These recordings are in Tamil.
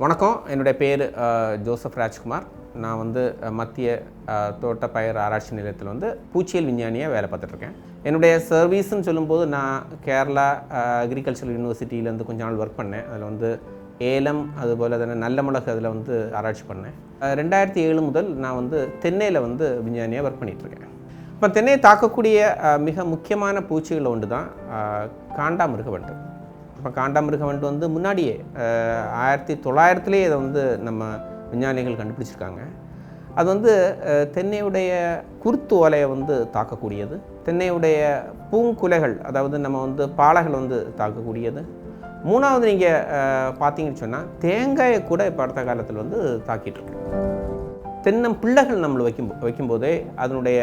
வணக்கம். என்னுடைய பேர் ஜோசப் ராஜ்குமார். நான் வந்து மத்திய அஹ், தோட்ட பயிர் ஆராய்ச்சி நிலையத்தில் வந்து பூச்சியல் விஞ்ஞானியாக வேலை பார்த்துட்ருக்கேன் என்னுடைய சர்வீஸ்ன்னு சொல்லும்போது நான் கேரளா அக்ரிகல்ச்சரல் யூனிவர்சிட்டியிலேருந்து கொஞ்ச நாள் ஒர்க் பண்ணேன். அதில் வந்து ஏலம் அதுபோல் தானே நல்ல மிளகு அதில் வந்து ஆராய்ச்சி பண்ணேன். ரெண்டாயிரத்தி ஏழு முதல் நான் வந்து தென்னையில் வந்து விஞ்ஞானியாக ஒர்க் பண்ணிகிட்ருக்கேன் இப்போ தென்னையை தாக்கக்கூடிய மிக முக்கியமான பூச்சிகள் ஒன்று தான் காண்டாமிருக வண்டு இப்போ காண்டாமிருக வண்டு வந்து முன்னாடியே ஆயிரத்தி தொள்ளாயிரத்துலேயே இதை வந்து நம்ம விஞ்ஞானிகள் கண்டுபிடிச்சிருக்காங்க. அது வந்து தென்னையுடைய குருத்து ஓலையை வந்து தாக்கக்கூடியது. தென்னையுடைய பூங்குலைகள் அதாவது நம்ம வந்து பாலைகள் வந்து தாக்கக்கூடியது. மூணாவது நீங்கள் பார்த்தீங்கன்னு சொன்னால் தேங்காயை கூட இப்போ அடுத்த காலத்தில் வந்து தாக்கிட்டுருக்கு. தென்னம் பிள்ளைகள் நம்மளை வைக்கும் வைக்கும்போதே அதனுடைய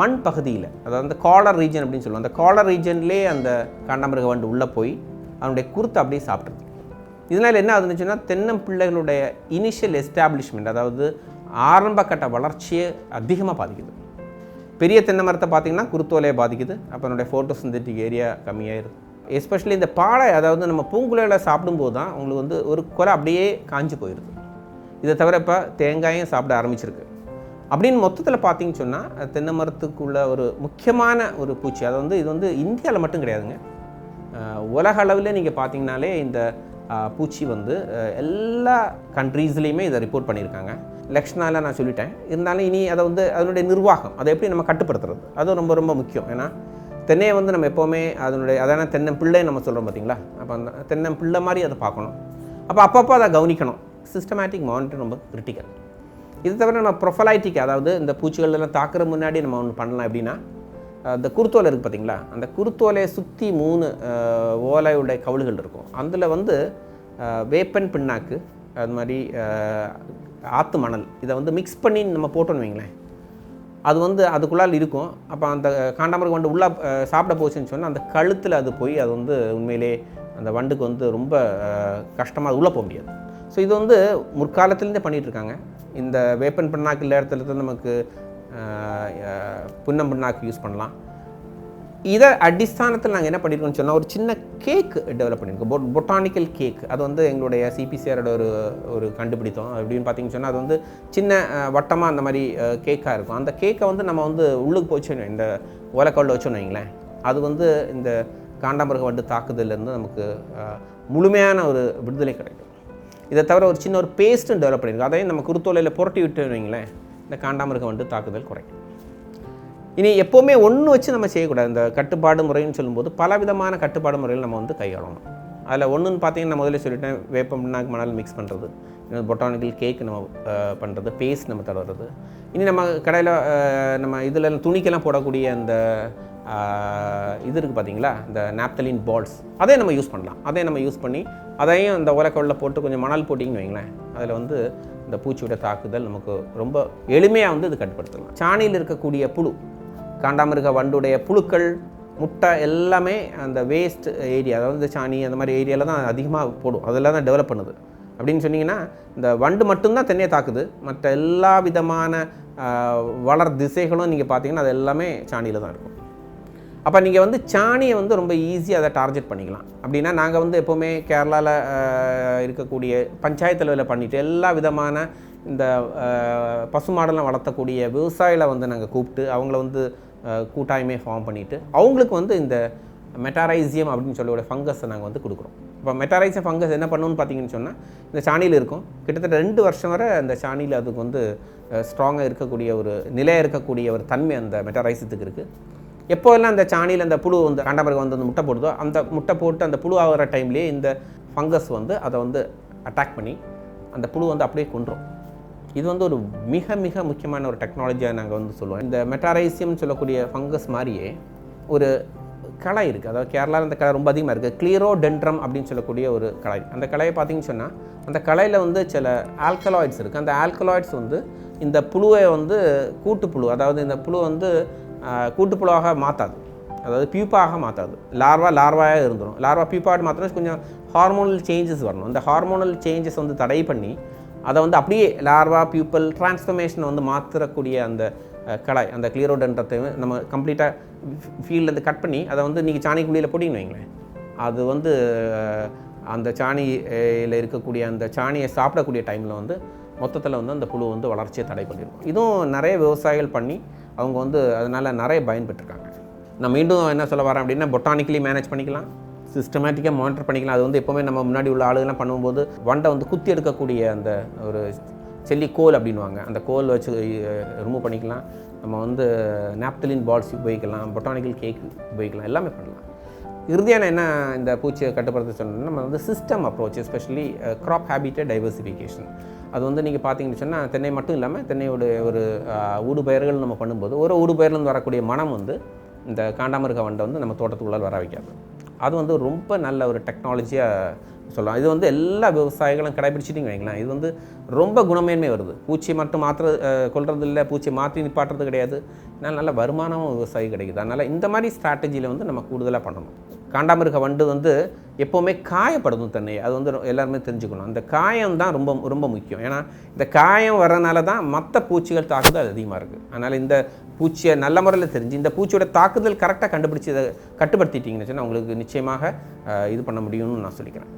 மண் பகுதியில் அதாவது அந்த காலர் ரீஜன் அப்படின்னு சொல்லுவோம் அந்த காலர் ரீஜன்லேயே அந்த காண்டாமிருக வண்டு உள்ளே போய் அதனுடைய குருத்தை அப்படியே சாப்பிட்றது இதனால் என்ன ஆகுதுன்னு சொன்னால் தென்னம் பிள்ளைகளுடைய இனிஷியல் எஸ்டாப்ளிஷ்மெண்ட் அதாவது ஆரம்ப கட்ட வளர்ச்சியை அதிகமாக பாதிக்குது. பெரிய தென்னை மரத்தை பார்த்திங்கன்னா குருத்தோலையை பாதிக்குது. அப்போ அதனுடைய ஃபோட்டோசிந்தட்டிக் ஏரியா கம்மியாயிருது எஸ்பெஷலி இந்த பாலை அதாவது நம்ம பூங்குலையில் சாப்பிடும்போது தான் உங்களுக்கு வந்து ஒரு குலை அப்படியே காஞ்சு போயிடுது. இதை தவிர இப்போ தேங்காயும் சாப்பிட ஆரம்பிச்சிருக்கு. அப்படின்னு மொத்தத்தில் பார்த்தீங்கன்னு சொன்னால் தென்னை மரத்துக்குள்ள ஒரு முக்கியமான ஒரு பூச்சி அது வந்து இது வந்து இந்தியாவில் மட்டும் கிடையாதுங்க. உலக அளவில் நீங்கள் பார்த்தீங்கனாலே இந்த பூச்சி வந்து எல்லா கண்ட்ரீஸ்லேயுமே இதை ரிப்போர்ட் பண்ணியிருக்காங்க. லக்ஷனால நான் சொல்லிட்டேன். இருந்தாலும் இனி அதை வந்து அதனுடைய நிர்வாகம் அதை எப்படி நம்ம கட்டுப்படுத்துறது? அது ரொம்ப ரொம்ப முக்கியம். ஏன்னா தென்னையை வந்து நம்ம எப்போவுமே அதனுடைய அதான தென்னம்பிள்ளை நம்ம சொல்கிறோம் பார்த்தீங்களா அப்போ அந்த தென்னம்பிள்ளை மாதிரி அதை பார்க்கணும். அப்போ அப்பப்போ அதை கவனிக்கணும். சிஸ்டமேட்டிக் மானிட்டர் ரொம்ப கிரிட்டிக்கல் இது தவிர நம்ம ப்ரொஃபலைட்டிக் அதாவது இந்த பூச்சிகள் எல்லாம் தாக்குற முன்னாடி நம்ம ஒன்று பண்ணலாம் எப்படின்னா இந்த குருத்தோலை இருக்குது பார்த்தீங்களா? அந்த குருத்தோலையை சுற்றி மூணு ஓலையுடைய கவுளுகள் இருக்கும். அதில் வந்து வேப்பன் பின்னாக்கு அது மாதிரி ஆத்து மணல். இதை வந்து மிக்ஸ் பண்ணி நம்ம போட்டோன்னு வைங்களேன். அது வந்து அதுக்குள்ளால் இருக்கும். அப்போ அந்த காண்டாமருக்கு வண்டு உள்ளே சாப்பிட போச்சுன்னு சொன்னால் அந்த கழுத்தில் அது போய் அது வந்து உண்மையிலே அந்த வண்டுக்கு வந்து ரொம்ப கஷ்டமாக உள்ளே போக முடியாது. ஸோ இது வந்து முற்காலத்துலேருந்தே பண்ணிகிட்டு இருக்காங்க. இந்த வேப்பன் பின்னாக்கு இல்லை இடத்துல நமக்கு அஹ், புன்னம் யூஸ் பண்ணலாம். இதை அடிஸ்தானத்தில் நாங்கள் என்ன பண்ணியிருக்கோம்னு சொன்னால் ஒரு சின்ன கேக் டெவலப் பண்ணியிருக்கோம் பொ பொட்டானிக்கல் கேக் அது வந்து எங்களுடைய சிபிசிஆரோட ஒரு ஒரு கண்டுபிடித்தோம். அப்படின்னு பார்த்தீங்கன்னு சொன்னால் அது வந்து சின்ன வட்டமாக அந்த மாதிரி கேக்காக இருக்கும். அந்த கேக்கை வந்து நம்ம வந்து உள்ளுக்கு போச்சு இந்த ஓலைக்கல்ல வச்சோன்னு வைங்களேன். அது வந்து இந்த காண்டாமிருக வண்டு தாக்குதலேருந்து நமக்கு முழுமையான ஒரு விடுதலை கிடைக்கும். இதை தவிர ஒரு சின்ன ஒரு பேஸ்ட்டும் டெவலப் பண்ணியிருக்கோம் அதையும் நம்ம குருத்தோலையில் புரட்டி விட்டு வைங்களேன். இந்த காண்டாமிருக வண்டு தாக்குதல் குறையும் இனி எப்போவுமே ஒன்று வச்சு நம்ம செய்யக்கூடாது. இந்த கட்டுப்பாடு முறைன்னு சொல்லும்போது பல விதமான கட்டுப்பாடு முறைகள் நம்ம வந்து கையாளணும். அதில் ஒன்றுன்னு பார்த்தீங்கன்னா நான் முதல்ல சொல்லிட்டேன். வேப்பம் பிண்ணாக்கு மணல் மிக்ஸ் பண்ணுறது இன்னொரு பொட்டானிக்கல் கேக் நம்ம பண்ணுறது பேஸ்ட் நம்ம தடவுறது. இனி நம்ம கடையில் நம்ம இதில் துணிக்கெல்லாம் போடக்கூடிய அந்த இது இருக்குது பார்த்தீங்களா இந்த நாப்தலின் பால்ஸ் அதே நம்ம யூஸ் பண்ணலாம். அதே நம்ம யூஸ் பண்ணி அதையும் அந்த உலக்கவுளில் போட்டு கொஞ்சம் மணல் போட்டிங்கன்னு வைங்களேன். அதில் வந்து இந்த பூச்சியோட தாக்குதல் நமக்கு ரொம்ப எளிமையாக வந்து இது கட்டுப்படுத்தலாம். சாணியில் இருக்கக்கூடிய புழு காண்டாமிருக வண்டுடைய புழுக்கள் முட்டை எல்லாமே அந்த வேஸ்ட் ஏரியா அதாவது இந்த சாணி அந்த மாதிரி ஏரியாவில் தான் அதிகமாக போடும். அதெல்லாம் தான் டெவலப் பண்ணுது. அப்படின்னு சொன்னீங்கன்னா இந்த வண்டு மட்டும்தான் தென்னையை தாக்குது. மற்ற எல்லா விதமான வளர் திசைகளும் நீங்கள் பார்த்தீங்கன்னா அது எல்லாமே சாணியில் தான் இருக்கும். அப்போ நீங்கள் வந்து சாணியை வந்து ரொம்ப ஈஸியாக அதை டார்கெட் பண்ணிக்கலாம். அப்படின்னா நாங்கள் வந்து எப்போவுமே கேரளாவில் இருக்கக்கூடிய பஞ்சாயத்து லெவலில் பண்ணிவிட்டு எல்லா விதமான இந்த அஹ், பசுமாடெல்லாம் வளர்த்தக்கூடிய விவசாயிகளை வந்து நாங்கள் கூப்பிட்டு அவங்கள வந்து கூட்டாயுமே கூட்டாய்மையை ஃபார்ம் பண்ணிவிட்டு அவங்களுக்கு வந்து இந்த மெட்டாரைசியம் அப்படின்னு சொல்லக்கூடிய ஃபங்கஸை நாங்கள் வந்து கொடுக்குறோம். இப்போ மெட்டாரைசியம் ஃபங்கஸ் என்ன பண்ணணும்னு பார்த்தீங்கன்னு சொன்னால் இந்த சாணியில் இருக்கும். கிட்டத்தட்ட ரெண்டு வருஷம் வரை அந்த சாணியில் அதுக்கு வந்து ஸ்ட்ராங்காக இருக்கக்கூடிய ஒரு நிலையாக இருக்கக்கூடிய ஒரு தன்மை அந்த மெட்டாரைசியத்துக்கு இருக்குது எப்போதெல்லாம் அந்த சாணியில் அந்த புழு வந்து காண்டாமிருகம் வந்து அந்த முட்டை போடுதோ அந்த முட்டை போட்டு அந்த புழு ஆகிற டைம்லேயே இந்த ஃபங்கஸ் வந்து அதை வந்து அட்டாக் பண்ணி அந்த புழு வந்து அப்படியே கொன்றும். இது வந்து ஒரு மிக மிக முக்கியமான ஒரு டெக்னாலஜியாக நாங்கள் வந்து சொல்லுவோம். இந்த மெட்டாரைசியம் சொல்லக்கூடிய ஃபங்கஸ் மாதிரியே ஒரு களை இருக்குது அதாவது கேரளாவில் அந்த களை ரொம்ப அதிகமாக இருக்குது கிளியரோ டென்ட்ரம் அப்படின்னு சொல்லக்கூடிய ஒரு களை அந்த களையை பார்த்தீங்கன்னு சொன்னால் அந்த களையில் வந்து சில ஆல்கலாய்ட்ஸ் இருக்குது அந்த ஆல்கலாய்ட்ஸ் வந்து இந்த புழுவை வந்து கூட்டுப்புழு அதாவது இந்த புழு வந்து கூட்டுப்புழுவாக மாற்றாது அதாவது பியூப்பாக மாற்றாது லார்வா லார்வாயாக இருந்துடும் லார்வா பியூப்பாக மாற்றினா கொஞ்சம் ஹார்மோனல் சேஞ்சஸ் வரணும். அந்த ஹார்மோனல் சேஞ்சஸ் வந்து தடை பண்ணி அதை வந்து அப்படியே லார்வா பியூப்பல் டிரான்ஸ்ஃபர்மேஷனை வந்து மாற்றக்கூடிய அந்த கலாய் அந்த கிளியரோடன்றத்தை நம்ம கம்ப்ளீட்டாக ஃபீல்ட்லேருந்து கட் பண்ணி அதை வந்து நீங்கள் சாணிக்குள்ளியில் போட்டிங்கன்னு வைங்களேன். அது வந்து அந்த சாணியில் இருக்கக்கூடிய அந்த சாணியை சாப்பிடக்கூடிய டைமில் வந்து மொத்தத்தில் வந்து அந்த புழு வந்து வளர்ச்சியை தடை பண்ணியிருக்கும் இதுவும் நிறைய விவசாயிகள் பண்ணி அவங்க வந்து அதனால் நிறைய பயன்பெற்றிருக்காங்க. நான் மீண்டும் என்ன சொல்ல வரேன் அப்படின்னா பொட்டானிக்கலி மேனேஜ் பண்ணிக்கலாம். சிஸ்டமேட்டிக்காக மானிட்டர் பண்ணிக்கலாம். அது வந்து எப்போவுமே நம்ம முன்னாடி உள்ள ஆளுகள்லாம் பண்ணும்போது வண்டை வந்து குத்தி எடுக்கக்கூடிய அந்த ஒரு செல்லி கோல் அப்படின்வாங்க அந்த கோல் வச்சு ரிமூவ் பண்ணிக்கலாம். நம்ம வந்து நாப்தலின் பால்ஸ் உபயோகிக்கலாம். பொட்டானிக்கல் கேக் உபயோகிக்கலாம். எல்லாமே பண்ணலாம். இறுதியான என்ன இந்த பூச்சியை கட்டுப்படுத்த சொன்னோம்னா நம்ம வந்து system approach especially crop habitat diversification அது வந்து நீங்கள் பார்த்தீங்கன்னு சொன்னால் தென்னை மட்டும் இல்லாமல் தென்னையோடைய ஒரு அஹ், ஊடுபயிர்கள் நம்ம பண்ணும்போது ஒரு ஊடுபயிர்லேருந்து வரக்கூடிய மனம் வந்து இந்த காண்டாமிருக வண்டை வந்து நம்ம தோட்டத்துக்குள்ளால் வர வைக்காது. அது வந்து ரொம்ப நல்ல ஒரு டெக்னாலஜியாக சொல்லலாம். இது வந்து எல்லா விவசாயிகளும் கடைபிடிச்சிட்டிங்க வைங்களேன். இது வந்து ரொம்ப குணமேன்மை வருது. பூச்சி மட்டும் மாற்ற கொள்றது இல்லை பூச்சி மாற்றி நிப்பாட்டுறது கிடையாது. இதனால் நல்ல வருமானமும் விவசாயி கிடைக்குது. அதனால் இந்த மாதிரி ஸ்ட்ராட்டஜியில் வந்து நம்ம கூடுதலாக பண்ணணும். காண்டாமிருக வண்டு வந்து எப்போவுமே காயப்படுத்தும் தன்னையை அது வந்து எல்லாருமே தெரிஞ்சுக்கணும். அந்த காயம் தான் ரொம்ப ரொம்ப முக்கியம். ஏன்னா இந்த காயம் வர்றதுனால தான் மற்ற பூச்சிகள் தாக்குதல் அதிகமாக இருக்குது அதனால் இந்த பூச்சியை நல்ல முறையில் தெரிஞ்சு இந்த பூச்சியோட தாக்குதல் கரெக்டாக கண்டுபிடிச்சி இதை கட்டுப்படுத்திட்டீங்கன்னு சொன்னால் உங்களுக்கு நிச்சயமாக இது பண்ண முடியும்னு நான் சொல்லிக்கிறேன்.